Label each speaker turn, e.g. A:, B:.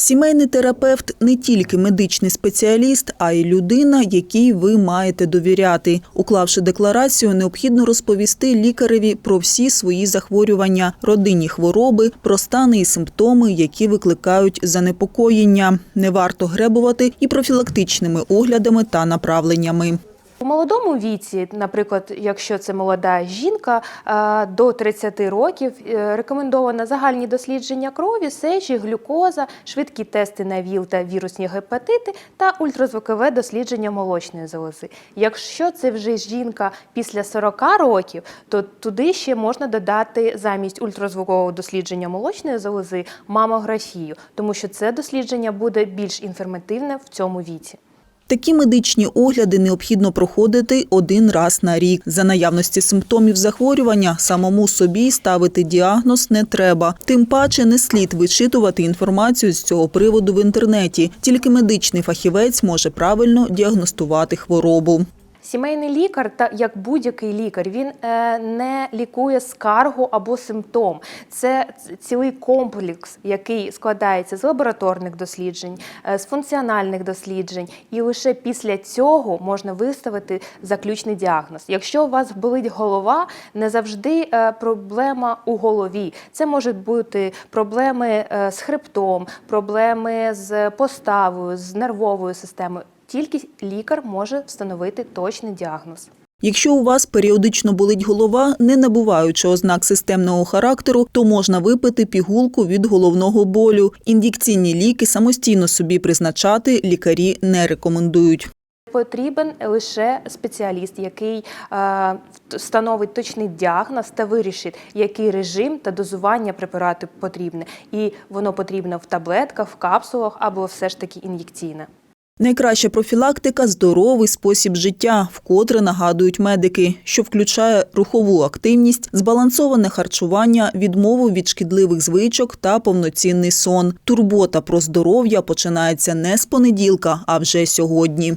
A: Сімейний терапевт не тільки медичний спеціаліст, а й людина, якій ви маєте довіряти. Уклавши декларацію, необхідно розповісти лікареві про всі свої захворювання, родинні хвороби, про стани і симптоми, які викликають занепокоєння. Не варто гребувати і профілактичними оглядами та направленнями.
B: У молодому віці, наприклад, якщо це молода жінка е, до 30 років, е, рекомендовано загальні дослідження крові, сечі, глюкоза, швидкі тести на ВІЛ та вірусні гепатити та ультразвукове дослідження молочної залози. Якщо це вже жінка після 40 років, то туди ще можна додати замість ультразвукового дослідження молочної залози мамографію, тому що це дослідження буде більш інформативне в цьому віці.
A: Такі медичні огляди необхідно проходити один раз на рік. За наявності симптомів захворювання самому собі ставити діагноз не треба. Тим паче не слід вичитувати інформацію з цього приводу в інтернеті. Тільки медичний фахівець може правильно діагностувати хворобу.
B: Сімейний лікар, та як будь-який лікар, він е, не лікує скаргу або симптом. Це цілий комплекс, який складається з лабораторних досліджень, е, з функціональних досліджень, і лише після цього можна виставити заключний діагноз. Якщо у вас болить голова, не завжди е, проблема у голові. Це можуть бути проблеми з хребтом, проблеми з поставою, з нервовою системою. Тільки лікар може встановити точний діагноз.
A: Якщо у вас періодично болить голова, не набуваючи ознак системного характеру, то можна випити пігулку від головного болю. Ін'єкційні ліки самостійно собі призначати лікарі не рекомендують.
B: Потрібен лише спеціаліст, який е, встановить точний діагноз та вирішить, який режим та дозування препарату потрібне. І воно потрібно в таблетках, в капсулах або все ж таки ін'єкційне.
A: Найкраща профілактика здоровий спосіб життя, вкотре нагадують медики, що включає рухову активність, збалансоване харчування, відмову від шкідливих звичок та повноцінний сон. Турбота про здоров'я починається не з понеділка, а вже сьогодні.